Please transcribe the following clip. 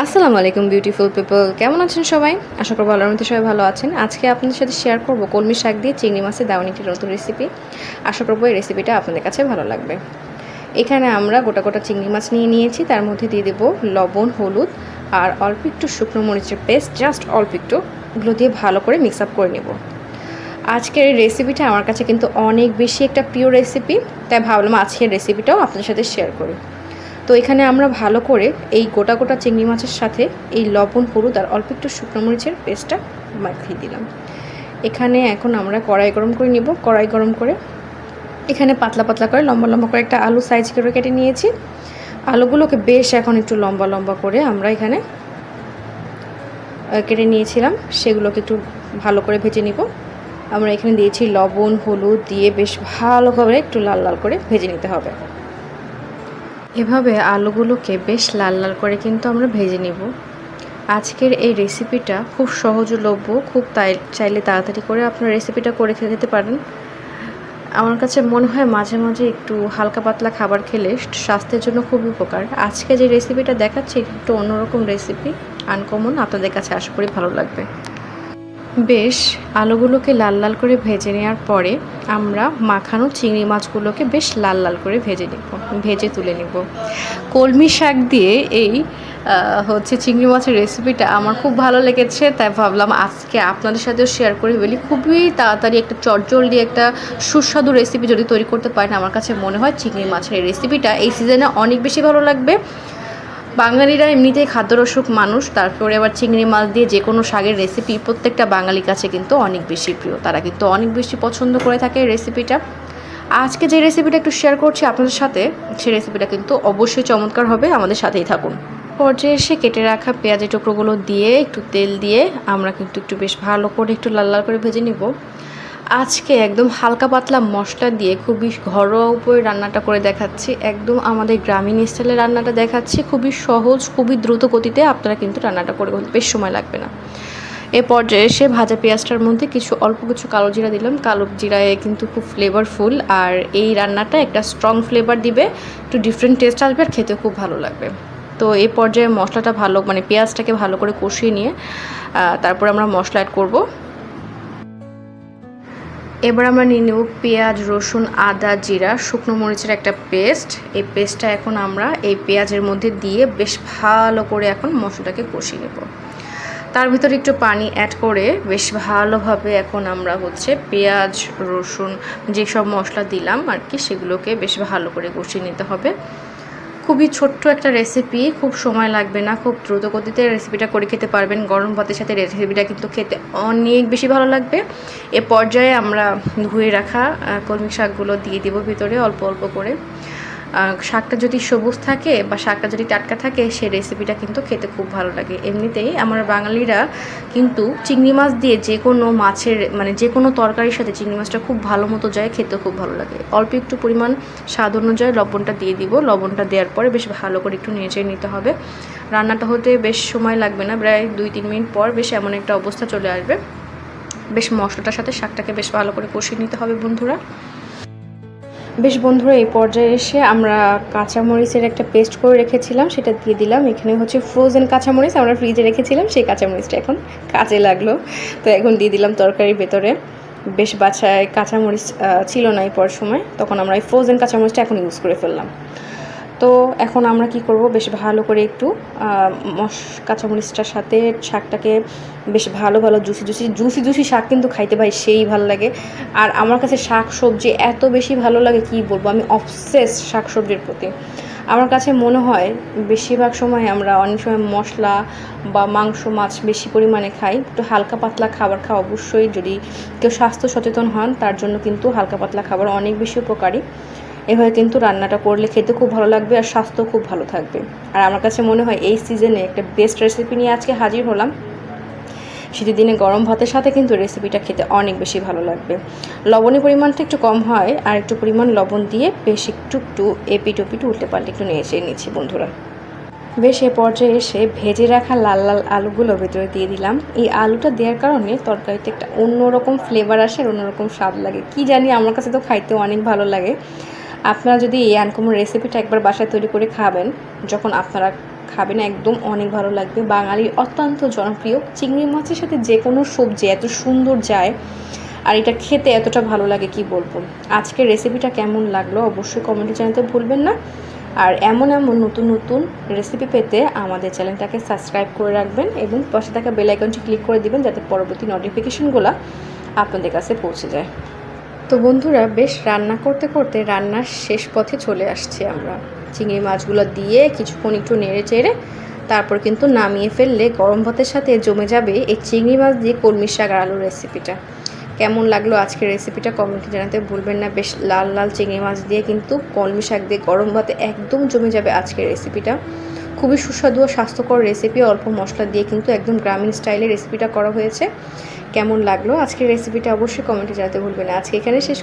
আসসালামু আলাইকুম beautiful people কেমন আছেন সবাই? আশা করব আল্লাহর মধ্যে সবাই ভালো আছেন। আজকে আপনাদের সাথে শেয়ার করব কলমি শাক দিয়ে চিংড়ি মাছের দাওয়ানিটির নতুন রেসিপি আশা করব এই রেসিপিটা আপনাদের কাছে ভালো লাগবে। এখানে আমরা গোটা গোটা চিংড়ি মাছ নিয়ে নিয়েছি। তার মধ্যে দিয়ে দেবো লবণ, হলুদ, আর অল্প একটু শুকনো মরিচের পেস্ট জাস্ট অল্প একটু। এগুলো দিয়ে ভালো করে মিক্স আপ করে নেব। আজকের এই রেসিপিটা আমার কাছে কিন্তু অনেক বেশি একটা প্রিয় রেসিপি তাই ভাবলাম আজকের রেসিপিটাও আপনাদের সাথে শেয়ার করি। তো এখানে আমরা ভালো করে এই গোটা গোটা চিংড়ি মাছের সাথে এই লবণ, হলুদ আর অল্প একটু শুকনো মরিচের পেস্টটা মাখিয়ে দিলাম। এখানে এখন আমরা কড়াই গরম করে নিব। কড়াই গরম করে এখানে পাতলা পাতলা করে লম্বা লম্বা করে একটা আলু সাইজ করে কেটে নিয়েছি। আলুগুলোকে বেশ এখন একটু লম্বা লম্বা করে আমরা এখানে কেটে নিয়েছিলাম। সেগুলোকে একটু ভালো করে ভেজে নিব। আমরা এখানে দিয়েছি লবণ, হলুদ দিয়ে বেশ ভালো করে একটু লাল লাল করে ভেজে নিতে হবে। এভাবে আলুগুলোকে বেশ লাল লাল করে কিন্তু আমরা ভেজে নিব। আজকের এই রেসিপিটা খুব সহজলভ্য খুব তাই, চাইলে তাড়াতাড়ি করে আপনার রেসিপিটা করে খেতে পারেন। আমার কাছে মনে হয় মাঝে মাঝে একটু হালকা পাতলা খাবার খেলে স্বাস্থ্যের জন্য খুব উপকার। আজকে যে রেসিপিটা দেখাচ্ছি একটু অন্যরকম রেসিপি, আনকমন। আপনাদের কাছে আশা করি ভালো লাগবে। বেশ, আলুগুলোকে লাল লাল করে ভেজে নেওয়ার পরে আমরা মাখানো চিংড়ি মাছগুলোকে বেশ লাল লাল করে ভেজে নেব, ভেজে তুলে নেব। কলমি শাক দিয়ে এই হচ্ছে চিংড়ি মাছের রেসিপিটা আমার খুব ভালো লেগেছে, তাই ভাবলাম আজকে আপনাদের সাথেও শেয়ার করে বলি খুবই তাড়াতাড়ি একটা চটজলদি একটা সুস্বাদু রেসিপি যদি তৈরি করতে পারেন, আমার কাছে মনে হয় চিংড়ি মাছের রেসিপিটা এই সিজনে অনেক বেশি ভালো লাগবে। বাঙালিরা এমনিতেই খাদ্যরসুক মানুষ, তারপরে আবার চিংড়ি মাছ দিয়ে যে কোনো শাকের রেসিপি প্রত্যেকটা বাঙালির কাছে কিন্তু অনেক বেশি প্রিয়। তারা কিন্তু অনেক বেশি পছন্দ করে থাকে রেসিপিটা আজকে যে রেসিপিটা একটু শেয়ার করছি আপনাদের সাথে সেই রেসিপিটা কিন্তু অবশ্যই চমৎকার হবে, আমাদের সাথেই থাকুন। পর্যায়ে এসে কেটে রাখা পেঁয়াজের টুকরোগুলো দিয়ে, একটু তেল দিয়ে, আমরা কিন্তু একটু বেশ ভালো করে, একটু লাল লাল করে ভেজে নিব। আজকে একদম হালকা পাতলা মশলা দিয়ে খুবই ঘরোয়া উপরে রান্নাটা করে দেখাচ্ছি। একদম আমাদের গ্রামীণ স্টাইলে রান্নাটা দেখাচ্ছি। খুবই সহজ, খুবই দ্রুত গতিতে আপনারা কিন্তু রান্নাটা করে বেশ সময় লাগবে না। এ পর্যায়ে এসে ভাজা পেঁয়াজটার মধ্যে কিছু অল্প কিছু কালো জিরা দিলাম। কালো জিরায় কিন্তু খুব ফ্লেভারফুল আর এই রান্নাটা একটা স্ট্রং ফ্লেভার দিবে। একটু ডিফারেন্ট টেস্ট আসবে আর খেতে খুব ভালো লাগবে। তো এই পর্যায়ে মশলাটা ভালো মানে পেঁয়াজটাকে ভালো করে কষিয়ে নিয়ে তারপর আমরা মশলা অ্যাড করব। এবার আমরা নিয়ে নেব পেঁয়াজ, রসুন, আদা, জিরা, শুকনো মরিচের একটা পেস্ট। এই পেস্টটা এখন আমরা এই পেঁয়াজের মধ্যে দিয়ে বেশ ভালো করে এখন মশলাটাকে কষিয়ে নেব। তার ভিতরে একটু পানি অ্যাড করে বেশ ভালোভাবে এখন আমরা হচ্ছে পেঁয়াজ, রসুন যেসব মশলা দিলাম আর কি, সেগুলোকে বেশ ভালো করে কষিয়ে নিতে হবে। খুবই ছোট্ট একটা রেসিপি খুব সময় লাগবে না, খুব দ্রুত গতিতে রেসিপিটা করে খেতে পারবেন। গরম ভাতের সাথে রেসিপিটা কিন্তু খেতে অনেক বেশি ভালো লাগবে। এ পর্যায়ে আমরা ধুয়ে রাখা কলমি শাকগুলো দিয়ে দেবো ভিতরে অল্প অল্প করে। শাকটা যদি সবুজ থাকে বা শাকটা যদি টাটকা থাকে, সেই রেসিপিটা কিন্তু খেতে খুব ভালো লাগে। এমনিতেই আমরা বাঙালিরা কিন্তু চিংড়ি মাছ দিয়ে যে কোনো মাছের মানে যে কোনো তরকারির সাথে চিংড়ি মাছটা খুব ভালো মতো যায় খেতে খুব ভালো লাগে। অল্প একটু পরিমাণ স্বাদ অনুযায়ী লবণটা দিয়ে দিব। লবণটা দেওয়ার পরে বেশ ভালো করে একটু নেড়ে নিতে হবে। রান্নাটা হতে বেশ সময় লাগবে না, প্রায় দুই তিন মিনিট পর বেশ এমন একটা অবস্থা চলে আসবে। বেশ মশলাটার সাথে শাকটাকে বেশ ভালো করে কষিয়ে নিতে হবে বন্ধুরা। বেশ বন্ধুরা, এই পর্যায়ে এসে আমরা কাঁচামরিচের একটা পেস্ট করে রেখেছিলাম, সেটা দিয়ে দিলাম। এখানে হচ্ছে ফ্রোজেন কাঁচামরিচ আমরা ফ্রিজে রেখেছিলাম, সেই কাঁচামরিচটা এখন কাজে লাগল। তো এখন দিয়ে দিলাম তরকারির ভেতরে। বেশ বাছায় কাঁচামরিচ ছিল না এই পর সময়, তখন আমরা এই ফ্রোজেন কাঁচামরিচটা এখন ইউজ করে ফেললাম। তো এখন আমরা কি করব? বেশ ভালো করে একটু মশ, কাঁচামরিচটার সাথে শাকটাকে বেশ ভালো ভালো জুসি জুসি জুসি জুসি শাক কিন্তু খাইতে ভাই সেই ভালো লাগে। আর আমার কাছে শাক সবজি এত বেশি ভালো লাগে কি বলব? আমি অবসেস শাক সবজির প্রতি। আমার কাছে মনে হয় বেশিরভাগ সময় আমরা অনেক সময় মশলা বা মাংস, মাছ বেশি পরিমাণে খাই। একটু হালকা পাতলা খাবার খাওয়া অবশ্যই যদি কেউ স্বাস্থ্য সচেতন হন, তার জন্য কিন্তু হালকা পাতলা খাবার অনেক বেশি উপকারী। এভাবে কিন্তু রান্নাটা করলে খেতে খুব ভালো লাগবে আর স্বাস্থ্য খুব ভালো থাকবে। আর আমার কাছে মনে হয় এই সিজনে একটা বেস্ট রেসিপি নিয়ে আজকে হাজির হলাম। শীতের দিনে গরম ভাতের সাথে কিন্তু রেসিপিটা খেতে অনেক বেশি ভালো লাগবে। লবণের পরিমাণটা একটু কম হয় আর একটু পরিমাণ লবণ দিয়ে বেশ একটু একটু এপিট ওপিট উল্টে পাল্টে একটু নেড়ে নিচ্ছি বন্ধুরা। বেশ, এ পর্যায়ে এসে ভেজে রাখা লাল লাল আলুগুলো ভেতরে দিয়ে দিলাম। এই আলুটা দেওয়ার কারণে তরকারিতে একটা অন্যরকম ফ্লেভার আসে আর অন্যরকম স্বাদ লাগে। কি জানি, আমার কাছে তো খাইতে অনেক ভালো লাগে। আপনারা যদি এই আনকমন রেসিপিটা একবার বাসায় তৈরি করে খাবেন, যখন আপনারা খাবেন, একদম অনেক ভালো লাগবে। বাঙালির অত্যন্ত জনপ্রিয় চিংড়ি মাছের সাথে যে কোনো সবজি এত সুন্দর যায়, আর এটা খেতে এতটা ভালো লাগে, কি বলব? আজকের রেসিপিটা কেমন লাগল অবশ্যই কমেন্টে জানাতে ভুলবেন না। আর এমন এমন নতুন নতুন রেসিপি পেতে আমাদের চ্যানেলটাকে সাবস্ক্রাইব করে রাখবেন এবং পাশে থাকা বেল আইকনটি ক্লিক করে দিবেন, যাতে পরবর্তী নোটিফিকেশনগুলো আপনাদের কাছে পৌঁছে যায়। তো বন্ধুরা, বেশ রান্না করতে করতে রান্নার শেষ পথে চলে আসছি আমরা। চিংড়ি মাছগুলো দিয়ে কিছুক্ষণ একটু নেড়ে চেড়ে তারপর কিন্তু নামিয়ে ফেললে গরম ভাতের সাথে জমে যাবে এই চিংড়ি মাছ দিয়ে কলমি শাক আলুর রেসিপিটা কেমন লাগল আজকের রেসিপিটা কমেন্টে জানাতে ভুলবেন না। বেশ লাল লাল চিংড়ি মাছ দিয়ে কিন্তু কলমি শাক দিয়ে গরম ভাতে একদম জমে যাবে আজকের রেসিপিটা খুবই সুস্বাদু ও স্বাস্থ্যকর রেসিপি অল্প মশলা দিয়ে কিন্তু একদম গ্রামীণ স্টাইলে রেসিপিটা করা হয়েছে। কেমন লাগল? আজকের রেসিপিটা অবশ্যই কমেন্টে জানাতে ভুলবেন আজকে এখানে শেষ